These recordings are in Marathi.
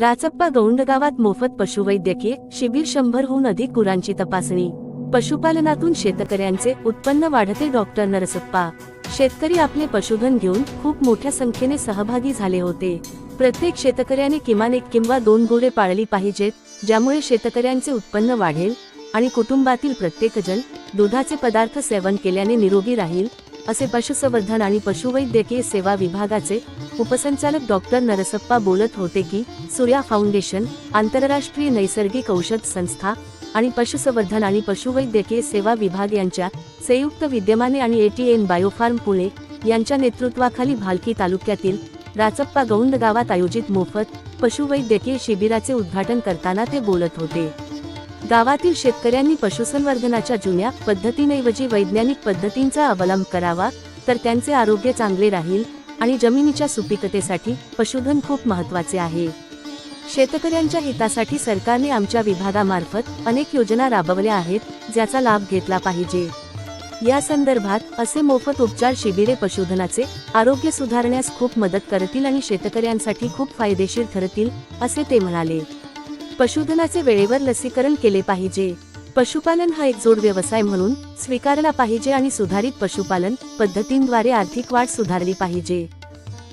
राचप्पा गौंड गावात मोफत पशुवैद्यकीय शिबिर शंभरहून अधिक गुरांची तपासणी. पशुपालनातून शेतकऱ्यांचे उत्पन्न वाढते डॉक्टर नरसप्पा. शेतकरी आपले पशुधन घेऊन खूप मोठ्या संख्येने सहभागी झाले होते. प्रत्येक शेतकऱ्याने किमान एक किंवा दोन गुरे पाळली पाहिजेत ज्यामुळे शेतकऱ्यांचे उत्पन्न वाढेल आणि कुटुंबातील प्रत्येकजण दुधाचे पदार्थ सेवन केल्याने निरोगी राहील असे पशुसंवर्धन आणि पशुवैद्यकीय सेवा विभागाचे उपसंचालक डॉक्टर नरसप्पा बोलत होते की सूर्या फाउंडेशन आंतरराष्ट्रीय नैसर्गिक औषध संस्था आणि पशुसंवर्धन आणि पशुवैद्यकीय सेवा विभाग यांच्या संयुक्त विद्यमाने आणि एटीएन बायोफार्म पुणे यांच्या नेतृत्वाखाली भालकी तालुक्यातील राचप्पा गौंड गावात आयोजित मोफत पशुवैद्यकीय शिबिराचे उद्घाटन करताना ते बोलत होते. गावातील शेतकऱ्यांनी पशुसंवर्धनाच्या जुन्या पद्धतींऐवजी वैज्ञानिक पद्धतींचा अवलंब करावा तर त्यांचे आरोग्य चांगले राहील आणि जमिनीच्या सुपीकतेसाठी पशुधन खूप महत्त्वाचे आहे. शेतकऱ्यांच्या हितासाठी सरकारने आमच्या विभागामार्फत अनेक योजना राबवल्या आहेत ज्याचा लाभ घेतला पाहिजे. या संदर्भात असे मोफत उपचार शिबिरे पशुधनाचे आरोग्य सुधारण्यास खूप मदत करतील आणि शेतकऱ्यांसाठी खूप फायदेशीर ठरतील असे ते म्हणाले. पशुधनाचे वेळेवर लसीकरण केले पाहिजे. पशुपालन हा एक जोड व्यवसाय म्हणून स्वीकारला पाहिजे आणि सुधारित पशुपालन पद्धतींद्वारे आर्थिक वाढ सुधारली पाहिजे.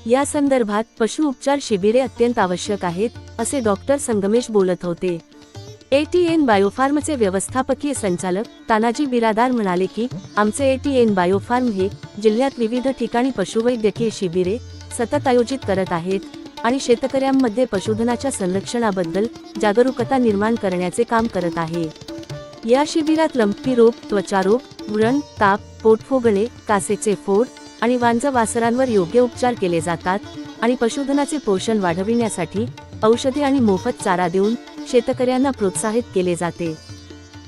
या संदर्भात पशु उपचार शिबिरे अत्यंत आवश्यक आहेत असे डॉक्टर संगमेश बोलत होते. एटीएन बायोफार्मचे व्यवस्थापकीय संचालक तानाजी बिरादार म्हणाले की आमचे एटीएन बायोफार्म हे जिल्ह्यात विविध ठिकाणी पशुवैद्यकीय शिबिरे सतत आयोजित करत आहेत. आणि शेतकऱ्यांमध्ये पशुधनाच्या संरक्षणाबद्दल जागरूकता निर्माण करण्याचे काम करत आहे. या शिबिरात लंपी रोग त्वचारोग व्रण ताप पोटफोगणे कासेचे फोड आणि वांज वासरांवर योग्य उपचार केले जातात आणि पशुधनाचे पोषण वाढविण्यासाठी औषधे आणि मोफत चारा देऊन शेतकऱ्यांना प्रोत्साहित केले जाते.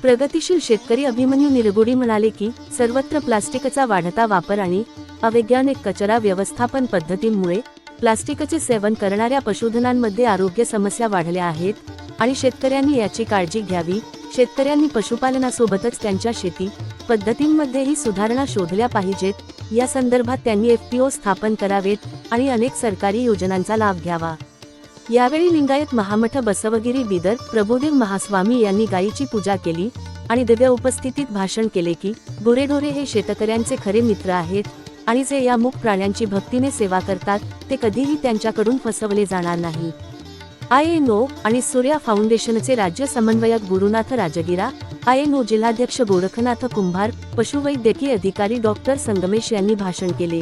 प्रगतीशील शेतकरी अभिमन्यू निरगुडी म्हणाले की सर्वत्र प्लास्टिकचा वाढता वापर आणि अवैज्ञानिक कचरा व्यवस्थापन पद्धतींमुळे प्लास्टिकचे सेवन करणाऱ्या पशुधनांमध्ये आरोग्य समस्या वाढल्या आहेत आणि शेतकऱ्यांनी याची काळजी घ्यावी. शेतकऱ्यांनी पशुपालनासोबतच त्यांच्या शेती पद्धतींमध्येही सुधारणा शोधल्या पाहिजेत. या संदर्भात त्यांनी एफपीओ स्थापन करावेत आणि अनेक सरकारी योजनांचा लाभ घ्यावा. यावेळी लिंगायत महामठ बसवगिरी बिदर प्रभुदेव महास्वामी यांनी गायीची पूजा केली आणि दिव्य उपस्थितीत भाषण केले की गुरेढोरे हे शेतकऱ्यांचे खरे मित्र आहेत. आणि जे या मूक प्राण्यांची भक्तीने सेवा करतात ते कधीही त्यांच्याकडून फसवले जाणार नाही. आय ए नो आणि सूर्या फाउंडेशनचे राज्य समन्वयक गुरुनाथ राजगिरा आय एन जिल्हाध्यक्ष गोरखनाथ कुंभार पशुवैद्यकीय अधिकारी डॉक्टर संगमेश यांनी भाषण केले.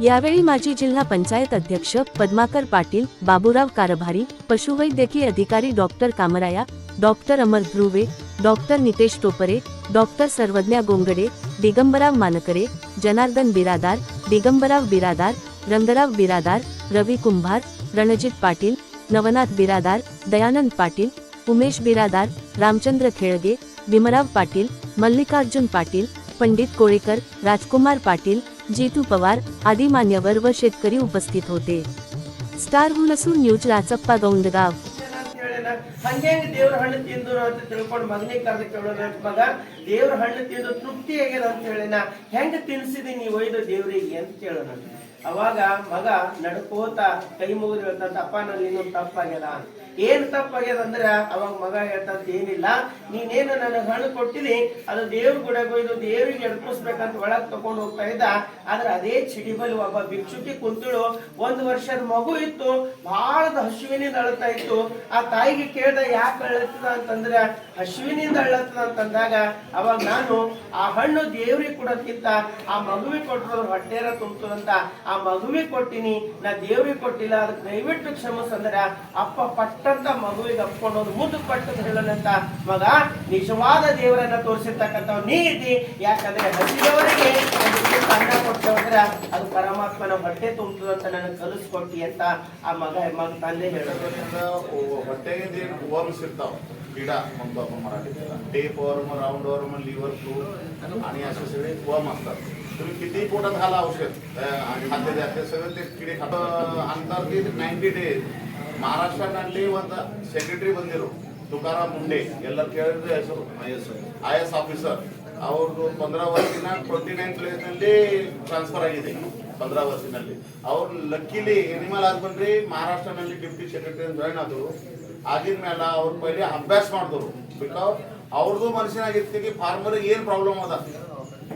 यावेळी माजी जिल्हा पंचायत अध्यक्ष पद्माकर पाटील बाबूराव कारभारी पशुवैद्यकीय अधिकारी doctor Kamraya doctor Amar Dhruve doctor Nitesh Topre doctor Sarvagya Gongade Digambarrao Mankare Janardan Biradar Digambarrao Biradar Rangrao Biradar Ravi Kumbhar Ranjit Patil Navnath Biradar Dayanand Patil Umesh Biradar Ramchandra Khelge Bhimrao Patil Mallikarjun Patil Pandit Kolekar Rajkumar Patil Jitu Pawar आदी मान्यवर व शेतकरी उपस्थित होते. Star Hulsur news Rachappa Gaundgaon. ಹಂಗೆ ದೇವ್ರ ಹಣ್ಣು ತಿಂದು ಅಂತ ತಿಳ್ಕೊಂಡು ಮಗನಿಗೆ ಕರೆದ ಕೇಳೋಣ ಮಗ, ದೇವ್ರ ಹಣ್ಣು ತಿಂದು ತೃಪ್ತಿ ಆಗ್ಯದ ಅಂತ ಹೇಳಿನ, ಹೆಂಗ ತಿನ್ಸಿದಿ ನೀವು ಒಯ್ದು ದೇವ್ರಿಗೆ? ಅಂತ ಕೇಳೋಣ ಅವಾಗ ಮಗ ನಡ್ಕೋತ ಕೈ ಮುಗಿದು ಹೇಳ್ತಂತ ಅಪ್ಪ ನನ್ನ ಇನ್ನೊಂದು ತಪ್ಪಾಗ್ಯದ ಏನ್ ತಪ್ಪಾಗ್ಯದ ಅಂದ್ರ ಅವಾಗ ಮಗ ಹೇಳ್ತಂತ, ಏನಿಲ್ಲ, ನೀನೇನು ನನಗೆ ಹಣ್ಣು ಕೊಟ್ಟಿದಿ, ಅದು ದೇವ್ರ ಗುಡಗೆ ಒಯ್ದು ದೇವ್ರಿಗೆ ಎಡ್ಪಿಸ್ಬೇಕಂತ ಒಳಗ್ ತಗೊಂಡು ಹೋಗ್ತಾ ಇದ್ದ. ಆದ್ರ ಅದೇ ಚಿಡಿಬಲ್ ಒಬ್ಬ ಭಿಕ್ಷುಕಿ ಕುಂತಳು. ಒಂದ್ ವರ್ಷದ ಮಗು ಇತ್ತು ಬಹಳ ಹಸುವಿನಿಂದ ಅಳತಾ ಇತ್ತು. ಆ ತಾಯಿಗೆ ಕೇಳ್ದ, ಯಾಕೆ ಅಳತದ ಅಂತಂದ್ರ ಹಸುವಿನಿಂದ ಅಳತದ ಅಂತಂದಾಗ ಅವಾಗ ನಾನು ಆ ಹಣ್ಣು ದೇವ್ರಿಗೆ ಕೊಡೋದ್ಕಿಂತ ಆ ಮಗುವಿಗೆ ಕೊಟ್ಟರು ಹೊಟ್ಟೆರ ತುಂಬ್ತದಂತ ಆ ಮಗುವಿಗೆ ಕೊಟ್ಟಿನಿ, ನಾ ದೇವ್ರಿಗೆ ಕೊಟ್ಟಿಲ್ಲ, ಅದಕ್ಕೆ ದಯವಿಟ್ಟು ಕ್ಷಮಿಸಂದ್ರ ಅಪ್ಪ ಪಟ್ಟಂತ ಮಗುವಿಗೆ ಅಪ್ಕೊಂಡು ಅಪ್ಕೊಂಡೋದು ಮುದ್ದು ಪಟ್ಟು ಹೇಳನಂತ ಮಗ, ನಿಜವಾದ ದೇವರನ್ನ ತೋರಿಸಿರ್ತಕ್ಕಂಥ ನೀ ಇದ್ದಿ. ಯಾಕಂದ್ರೆ ಹಸಿದವರಿಗೆ ಅನ್ನ ಕೊಟ್ಟವಂದ್ರ ಅದು ಪರಮಾತ್ಮನ ಹೊಟ್ಟೆ ತುಂಬಿತು ಅಂತ ನನಗೆ ಕಲಿಸ್ಕೊಟ್ಟಿ ಅಂತ ಆ ಮಗ ಮಗ ತಂದೆ ಹೇಳೋದ್ರಿಂದ ಹೊಟ್ಟೆಗೆ ವರ್ಮ್ಸ್ ಇರ್ತಾವ. ಗಿಡ, ಮಂಪ ಮರ tape worm round worm liver fluke ಅನಿಯಾಸ ಸೇರಿ ವರ್ಮ್ ಆಗ್ತದೆ तुम्ही किती पोटात घाला औषध खाद्य द्या सगळं ते किडे खात अंदाजे नाईन्टी डेज महाराष्ट्राನಲ್ಲಿ ಒಂದು ಸೆಕ್ರೆಟರಿ ಬಂದಿರು ತುಕಾರಾಮ್ ಮುಂಡೆ ಎಲ್ಲರೂ ಕೇಳಿದ್ರೆ ಹೆಸರು I S I S officer ಅವ್ರದ್ದು ಪಂದ್ರ ವರ್ಷಿನ ಟ್ವೆಂಟಿ ನೈನ್ ಪ್ಲೇಸ್ನಲ್ಲಿ ಟ್ರಾನ್ಸ್ಫರ್ ಆಗಿದೆ ಪಂದ್ರ ವರ್ಷಿನಲ್ಲಿ ಅವ್ರು ಲಕ್ಕಿಲಿ ಎನಿಮಲ್ ಹಾಕೊಂಡ್ರಿ ಮಹಾರಾಷ್ಟ್ರನಲ್ಲಿ ಡಿಪ್ಟಿ ಸೆಕ್ರೆಟರಿ ಜಾಯ್ನ್ ಆದರು ಆಗಿದ ಮೇಲೆ ಅವ್ರು ಪೈಲೆ ಅಭ್ಯಾಸ ಮಾಡಿದ್ರು ಬಿಕಾಸ್ ಅವ್ರದ್ದು ಮನುಷ್ಯನಾಗಿರ್ತೀವಿ ಫಾರ್ಮರ್ಗೆ ಏನು ಪ್ರಾಬ್ಲಮ್ ಅದ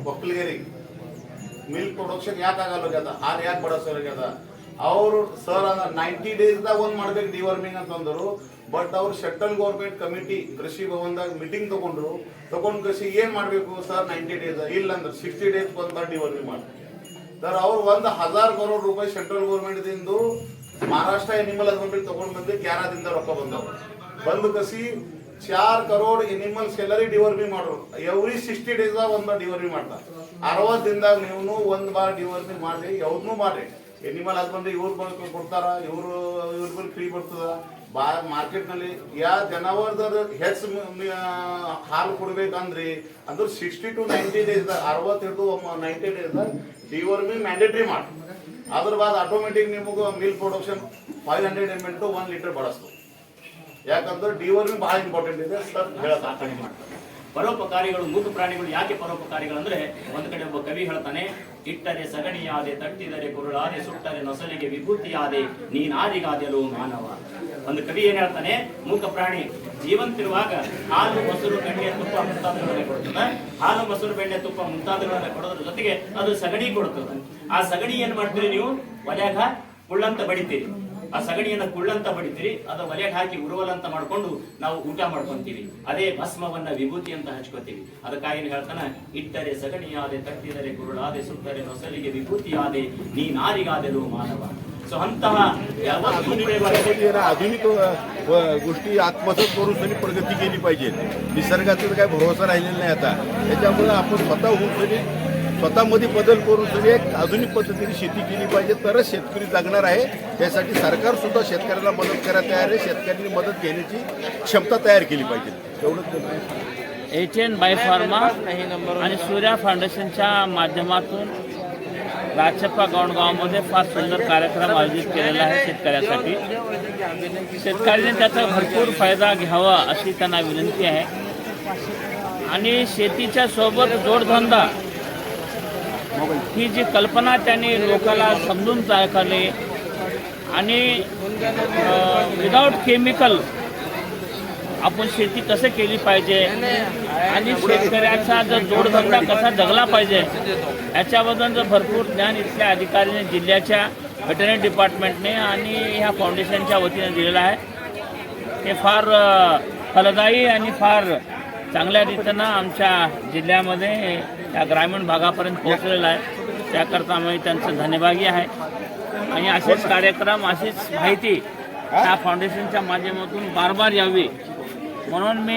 ಒಕ್ಕಲಿಗರಿಗೆ ಮಿಲ್ಕ್ ಪ್ರೊಡಕ್ಷನ್ ಯಾಕೆ ಆಗಲ್ಲ ಹಾಲು ಯಾಕೆ ಬಡಸೋರ್ಗ್ಯದ ಅವರು ಸರ್ ನೈಂಟಿ ಡೇಸ್ದಾಗ ಒಂದು ಮಾಡ್ಬೇಕು ಡಿವರ್ಮಿಂಗ್ ಅಂತಂದರು ಬಟ್ ಅವ್ರು ಸೆಂಟ್ರಲ್ ಗೌರ್ಮೆಂಟ್ ಕಮಿಟಿ ಕೃಷಿ ಭವನದಾಗ ಮೀಟಿಂಗ್ ತಗೊಂಡ್ರು. ತಗೊಂಡು ಕೃಷಿ ಏನು ಮಾಡಬೇಕು ಸರ್ ನೈಂಟಿ ಡೇಸ್ ಇಲ್ಲ ಅಂದ್ರೆ ಸಿಕ್ಸ್ಟಿ ಡೇಸ್ ಬಂದ ಡಿವರ್ಮಿಂಗ್ ಮಾಡ್ತಾರೆ ಸರ್, ಅವ್ರು ಒಂದು ಹಜಾರ್ ಕರೋಡ್ ರೂಪಾಯಿ ಸೆಂಟ್ರಲ್ ಗೌರ್ಮೆಂಟ್ ದಿಂದು ಮಹಾರಾಷ್ಟ್ರ ಎನಿಮಲ್ ಹಸ್ಬೆಂಡ್ರಿ ತಗೊಂಡ್ ಬಂದು ಕ್ಯಾರಾದಿಂದ ರೊಕ್ಕ ಬಂದವು. ಬಂದು ಕಸಿ ಚಾರ್ ಕರೋಡ್ ಎನಿಮಲ್ ಸೆಲರಿ ಡಿವರ್ಮಿ ಮಾಡೋರು. ಎವ್ರಿ ಸಿಕ್ಸ್ಟಿ ಡೇಸ್ ಒಂದ್ ಡಿವರ್ಮಿ ಮಾಡ್ತಾರೆ ಅರವತ್ ದಿನದಾಗ ನೀವು ಒಂದ್ ಬಾರ್ ಡಿವರ್ಮಿ ಮಾಡಿ ಯಾವ್ದನ್ನೂ ಮಾಡ್ರಿ ಎನಿಮಲ್ ಹಾಕೊಂಡ್ರೆ ಇವ್ರ ಬಂದು ಕೊಡ್ತಾರ, ಇವ್ರು, ಇವ್ರ ಬಂದು ಫ್ರೀ ಬರ್ತದ. ಬಾ ಮಾರ್ಕೆಟ್ನಲ್ಲಿ ಯಾ ಜನವರ್ದ ಹೆಚ್ ಹಾಲು ಕೊಡ್ಬೇಕಂದ್ರಿ, ಅಂದ್ರೆ ಸಿಕ್ಸ್ಟಿ ಟು ನೈಂಟಿ ಡೇಸ್ ಅರವತ್ ಹಿಡಿದು ನೈಂಟಿ ಡೇಸ್ ಡಿವರ್ಮಿ ಮ್ಯಾಂಡೇಟ್ರಿ ಮಾಡಿ ಅದ್ರ ಬಾದ್ ಆಟೋಮೆಟಿಕ್ ನಿಮಗೆ milk production five hundred M L to one litre ಬಳಸ್ತು ಯಾಕಂದ್ರೆ ಡಿವರ್ಮಿ ಬಹಳ ಇಂಪಾರ್ಟೆಂಟ್ ಇದೆ ಸರ್ ಸಾಕಣೆ ಮಾಡ್ತಾರೆ. ಪರೋಪಕಾರಿಗಳು ಮೂಕ ಪ್ರಾಣಿಗಳು ಯಾಕೆ ಪರೋಪಕಾರಿಗಳು ಅಂದ್ರೆ ಒಂದು ಕಡೆ ಒಬ್ಬ ಕವಿ ಹೇಳ್ತಾನೆ, ಇಟ್ಟರೆ ಸಗಣಿಯಾದೆ, ತಟ್ಟಿದರೆ ಕುರುಳಾದೆ, ಸುಟ್ಟರೆ ನೊಸಲಿಗೆ ವಿಭೂತಿಯಾದೆ ನೀನಾದಿಗಾದೆಲು ಮಾನವ. ಒಂದು ಕವಿ ಏನ್ ಹೇಳ್ತಾನೆ, ಮೂಕ ಪ್ರಾಣಿ, ಜೀವಂತಿರುವಾಗ ಹಾಲು, ಮೊಸರು, ಬೆಣ್ಣೆ, ತುಪ್ಪ ಮುಂತಾದವುಗಳನ್ನ ಕೊಡ್ತದೆ. ಹಾಲು, ಮೊಸರು, ಬೆಣ್ಣೆ, ತುಪ್ಪ ಮುಂತಾದವುಗಳನ್ನ ಕೊಡೋದ್ರ ಜೊತೆಗೆ ಅದು ಸಗಣಿ ಕೊಡ್ತದೆ. ಆ ಸಗಣಿ ಏನ್ ಮಾಡ್ತೀರಿ ನೀವು? ಒಲೆಯಾಗ ಉಳ್ಳಂತ ಬಡಿತೀರಿ. ಆ ಸಗಣಿಯನ್ನ ಕುಳ್ಳಂತ ಬಡಿತೀರಿ ಅದ ಒಲೆಗೆ ಹಾಕಿ ಉರುವಲಂತ ಮಾಡ್ಕೊಂಡು ನಾವು ಊಟ ಮಾಡ್ಕೊಂತೀವಿ ಅದೇ ಭಸ್ಮವನ್ನ ವಿಭೂತಿ ಅಂತ ಹಚ್ಕೋತೀವಿ ಅದಕ್ಕಾಗಿ ಏನ್ ಹೇಳ್ತಾನ ಇಟ್ಟರೆ ಸಗಣಿಯಾದೆ ತಟ್ಟಿದರೆ ಕುರುಳಾದೆ ಸುಟ್ಟರೆ ನೊಸಲಿಗೆ ವಿಭೂತಿಯಾದೆ ನೀ ನಾರಿಗಾದೆಲು ಮಾನವ ಸೊ ಅಂತಹ ಯಾವತ್ತೂ ನೀವು जरा आधुनिक अ, व- गोष्टी आत्मसात करून त्यांनी प्रगती केली पाहिजे निसर्गाचा तर काय भरोसा राहिलेला नाही आता त्याच्यामुळे आपण स्वतः होऊन तरी स्वतःमध्ये बदल करून तुम्ही एक आधुनिक पद्धतीने शेती केली पाहिजे तरच शेतकरी जगणार आहे. त्यासाठी सरकार सुद्धा शेतकऱ्याला मदत करायला तयार आहे. शेतकऱ्यांनी मदत घेण्याची क्षमता तयार केली पाहिजे. एवढंच एच बाय फार्मा आणि सूर्या फाउंडेशनच्या माध्यमातून राजप्पा गौंडगावमध्ये फार सुंदर कार्यक्रम आयोजित केलेला आहे शेतकऱ्यासाठी. शेतकऱ्यांनी त्याचा भरपूर फायदा घ्यावा अशी त्यांना विनंती आहे. आणि शेतीच्या सोबत जोडधंदा ही जी कल्पना त्यांनी लोकांना समजून दाखवली आणि विदाऊट केमिकल आपण शेती कसं केली पाहिजे? आणि शेतकऱ्याचा जर जोडधंदा कसा जगला पाहिजे? याच्याबद्दल जर भरपूर ज्ञान इथल्या अधिकाऱ्याने जिल्ह्याच्या व्हेटरनरी डिपार्टमेंटने आणि ह्या फाउंडेशनच्या वतीने दिलेलं आहे. हे फार फलदायी आणि फार चांगल्या रीतीनं आमच्या जिल्ह्यामध्ये या ग्रामीण भागापर्यंत पोहोचलेला आहे. त्याकरता आम्ही त्यांचं धन्यवादी आहे. आणि असेच कार्यक्रम अशीच माहिती त्या फाउंडेशनच्या माध्यमातून बार बार यावी. म्हणून मी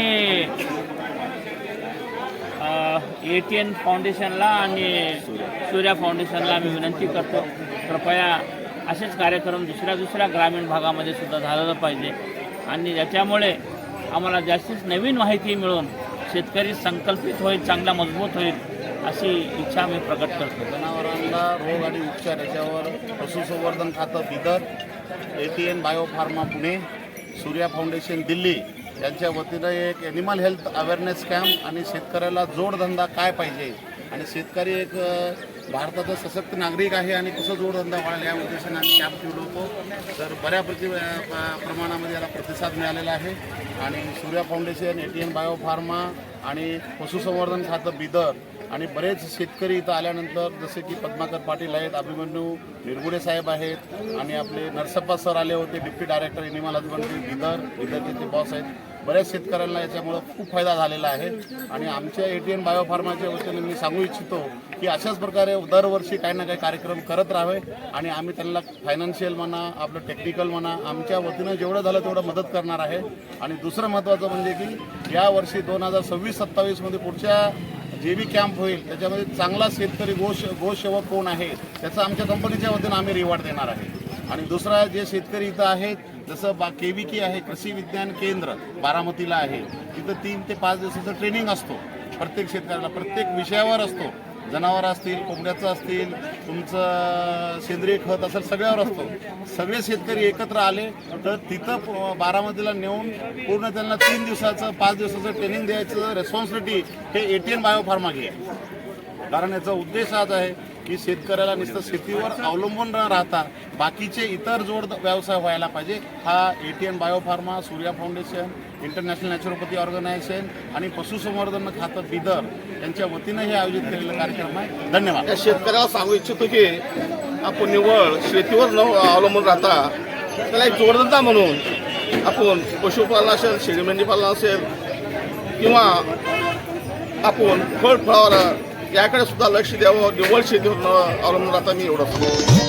ए टी एन फाउंडेशनला आणि सूर्या फाउंडेशनला मी विनंती करतो. कृपया असेच कार्यक्रम दुसऱ्या दुसऱ्या ग्रामीण भागामध्ये सुद्धा झालं पाहिजे. आणि याच्यामुळे आम्हाला जास्तीत नवीन माहिती मिळून शेतकरी संकल्पित होईल चांगला मजबूत होईल. अशी इच्छा मी प्रकट करतो. जनावरांना रोग आणि उपचार याच्यावर पशुसंवर्धन खातं Bidar A T N biopharma Pune Surya foundation Delhi यांच्या वतीनं एक ॲनिमल हेल्थ अवेअरनेस कॅम्प आणि शेतकऱ्याला जोडधंदा काय पाहिजे आणि शेतकरी एक भारताचा सशक्त नागरिक आहे आणि कसं जोडधंदा वाढेल या उद्देशाने आम्ही कॅम्प ठेवलो होतो तर बऱ्यापैकी प्रमाणामध्ये याला प्रतिसाद मिळालेला आहे. आणि Surya foundation A T N biopharma आणि पशुसंवर्धन खातं बिदर आणि बरेच शेतकरी इथं आल्यानंतर जसे की पद्माकर पाटील आहेत अभिमन्यू निरगुडे साहेब आहेत आणि आपले नरसप्पा सर आले होते deputy director animal husbandry Bidar बिदरचे ते बॉस आहेत. बऱ्याच शेतकऱ्यांना याच्यामुळं खूप फायदा झालेला आहे. आणि आमच्या ए टी एन बायोफार्माच्या वतीने मी सांगू इच्छितो की अशाच प्रकारे दरवर्षी काही ना काही कार्यक्रम करत राहावे. आणि आम्ही त्यांना फायनान्शियल म्हणा आपलं टेक्निकल म्हणा आमच्या वतीनं जेवढं झालं तेवढं मदत करणार आहे. आणि दुसरं महत्त्वाचं म्हणजे की या वर्षी दोन हजार सव्वीस सत्तावीसमध्ये पुढच्या जे बी कॅम्प होईल त्याच्यामध्ये चांगला शेतकरी गोश गोसेवक कोण आहे त्याचा आमच्या कंपनीच्या वतीनं आम्ही रिवॉर्ड देणार आहे. आणि दुसरा जे शेतकरी इथं आहेत जसं बा के व्ही के आहे कृषी विज्ञान केंद्र बारामतीला आहे तिथं तीन ते पाच दिवसाचं ट्रेनिंग असतो. प्रत्येक शेतकऱ्याला प्रत्येक विषयावर असतो. जनावर असतील कोंबड्याचं असतील तुमचं सेंद्रिय खत असेल सगळ्यावर असतो. सगळे शेतकरी एकत्र आले तर तिथं बारामतीला नेऊन पूर्ण त्यांना तीन दिवसाचं पाच दिवसाचं ट्रेनिंग द्यायचं रेस्पॉन्सिबिलिटी हे ए टी एन बायोफार्मा घे कारण याचा उद्देश हाच आहे की शेतकऱ्याला नुसतं शेतीवर अवलंबून न राहता बाकीचे इतर जोड व्यवसाय व्हायला पाहिजे. हा ATN biopharma Surya foundation international naturopathy organisation आणि पशुसंवर्धन खातं बिदर यांच्या वतीनं हे आयोजित केलेला कार्यक्रम आहे. धन्यवाद. या शेतकऱ्याला सांगू इच्छितो की आपण निव्वळ शेतीवर न अवलंबून राहता त्याला एक जोडधंदा म्हणून आपण पशुपालन असेल शेळी मेंढी पालन असेल किंवा आपण फळ फळावर याकडे सुद्धा लक्ष द्यावं निव्वळ शेतीवर अवलंबून आता मी एवढं